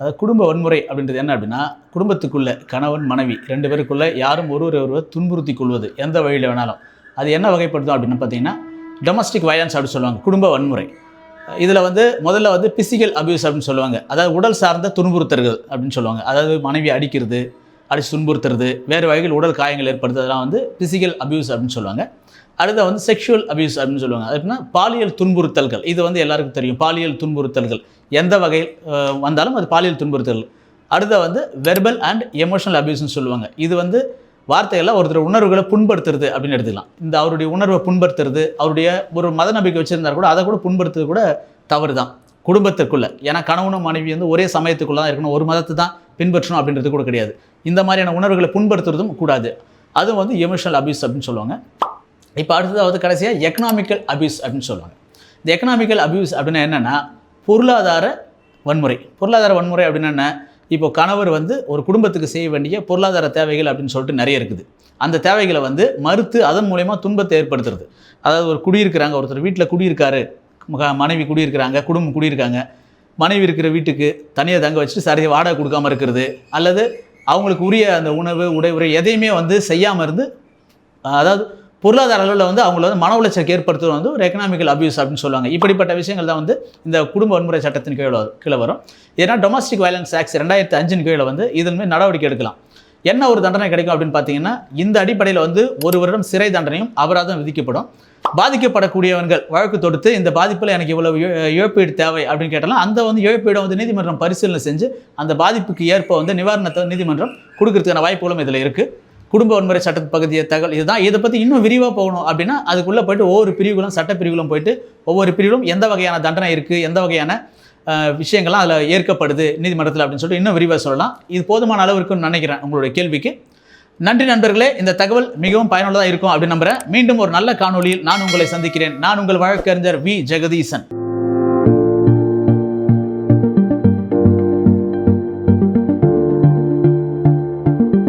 அதாவது குடும்ப வன்முறை அப்படின்றது என்ன அப்படின்னா குடும்பத்துக்குள்ளே கணவன் மனைவி ரெண்டு பேருக்குள்ளே யாரும் ஒருவர் ஒருவர் துன்புறுத்தி கொள்வது எந்த வழியில் வேணாலும். அது என்ன வகைப்படுத்தும் அப்படின்னு பார்த்தீங்கன்னா டொமஸ்டிக் வயலன்ஸ் அப்படின்னு சொல்லுவாங்க குடும்ப வன்முறை. இதில் வந்து முதல்ல வந்து பிசிக்கல் அபியூஸ் அப்படின்னு சொல்லுவாங்க. அதாவது உடல் சார்ந்த துன்புறுத்தல்கள் அப்படின்னு சொல்லுவாங்க. அதாவது மனைவி அடிக்கிறது அடிச்சு துன்புறுத்துறது வேறு வகையில் உடல் காயங்கள் ஏற்படுத்துறதுலாம் வந்து பிசிக்கல் அபியூஸ் அப்படின்னு சொல்லுவாங்க. அடுத்த வந்து செக்ஷுவல் அபியூஸ் அப்படின்னு சொல்லுவாங்க. அது எப்படின்னா பாலியல் துன்புறுத்தல்கள். இது வந்து எல்லாருக்கும் தெரியும். பாலியல் துன்புறுத்தல்கள். எந்த வகையில் வந்தாலும் அது பாலியல் துன்புறுத்தல்கள். அடுத்த வந்து வெர்பல் அண்ட் எமோஷனல் அபியூஸ்னு சொல்லுவாங்க. இது வந்து வார்த்தைகள்லாம் ஒருத்தர் உணர்வுகளை புண்படுத்துறது அப்படின்னு எடுத்துக்கலாம். இந்த அவருடைய உணர்வை புண்படுத்துறது அவருடைய ஒரு மத நம்பிக்கை வச்சுருந்தா கூட அதை கூட புண்படுத்துறது கூட தவறு தான் குடும்பத்திற்குள்ளே. ஏன்னா கணவனும் மனைவி வந்து ஒரே சமயத்துக்குள்ள தான் இருக்கணும். ஒரு மதத்தை தான் பின்பற்றணும் அப்படின்றது கூட கிடையாது. இந்த மாதிரியான உணர்வுகளை புண்படுத்துறதும் கூடாது. அதுவும் வந்து எமோஷனல் அபியூஸ் அப்படின்னு சொல்லுவாங்க. இப்போ அடுத்ததாவது கடைசியாக எக்கனாமிக்கல் அபியூஸ் அப்படின்னு சொல்லுவாங்க. இந்த எக்கனாமிக்கல் அபியூஸ் அப்படின்னா என்னென்னா பொருளாதார வன்முறை. பொருளாதார வன்முறை அப்படின்னா என்ன? இப்போ கணவர் வந்து ஒரு குடும்பத்துக்கு செய்ய வேண்டிய பொருளாதார தேவைகள் அப்படின்னு சொல்லிட்டு நிறைய இருக்குது. அந்த தேவைகளை வந்து மறுத்து அதன் மூலயமா துன்பத்தை ஏற்படுத்துறது. அதாவது ஒரு குடியிருக்கிறாங்க ஒருத்தர் வீட்டில் குடியிருக்காரு மனைவி குடியிருக்கிறாங்க குடும்பம் குடியிருக்காங்க. மனைவி இருக்கிற வீட்டுக்கு தனியாக தங்க வச்சுட்டு சரியாக வாடகை கொடுக்காம இருக்கிறது அல்லது அவங்களுக்கு உரிய அந்த உணவு உடை உரை எதையுமே வந்து செய்யாமல் இருந்து அதாவது பொருளாதார அளவில் வந்து அவங்கள வந்து மன உளைச்சலுக்கு ஏற்படுத்துவது வந்து ஒரு எக்கனாமிக்கல் அபியூஸ் அப்படின்னு சொல்லுவாங்க. இப்படிப்பட்ட விஷயங்கள் தான் வந்து இந்த குடும்ப வன்முறை சட்டத்தின் கீழே கீழே வரும். ஏன்னா டொமஸ்டிக் வயலன்ஸ் ஆக்ஸ் ரெண்டாயிரத்தி அஞ்சின் கீழே வந்து இதன் நடவடிக்கை எடுக்கலாம். என்ன ஒரு தண்டனை கிடைக்கும் அப்படின்னு பார்த்தீங்கன்னா இந்த அடிப்படையில் வந்து ஒரு வருடம் சிறை தண்டனையும் அபராதம் விதிக்கப்படும். பாதிக்கப்படக்கூடியவர்கள் வழக்கு தொடுத்து இந்த பாதிப்பில் எனக்கு இவ்வளவு இழப்பீடு தேவை அப்படின்னு கேட்டாலும் அந்த வந்து இழப்பீடை வந்து நீதிமன்றம் பரிசீலனை செஞ்சு அந்த பாதிப்புக்கு ஏற்ப வந்து நிவாரணத்தை நீதிமன்றம் கொடுக்கறதுக்கான வாய்ப்புகளும் இதில் இருக்குது குடும்ப வன்முறை சட்ட பகுதியை தகவல் இதுதான் இதை பற்றி இன்னும் விரிவாக போகணும் அப்படின்னா அதுக்குள்ளே போயிட்டு ஒவ்வொரு பிரிவுகளும் சட்ட பிரிவுகளும் போயிட்டு ஒவ்வொரு பிரிவிலும் எந்த வகையான தண்டனை இருக்குது எந்த வகையான விஷயங்கள்லாம் அதில் ஏற்கப்படுது நீதிமன்றத்தில் அப்படின்னு சொல்லிட்டு இன்னும் விரிவாக சொல்லலாம். இது போதுமான அளவு இருக்குன்னு நினைக்கிறேன் உங்களுடைய கேள்விக்கு. நன்றி நண்பர்களே இந்த தகவல் மிகவும் பயனுள்ளதாக இருக்கும் அப்படின்னு நம்புகிறேன் மீண்டும் ஒரு நல்ல காணொளியில் நான் உங்களை சந்திக்கிறேன். நான் உங்கள் வழக்கறிஞர் வி. ஜெகதீசன்.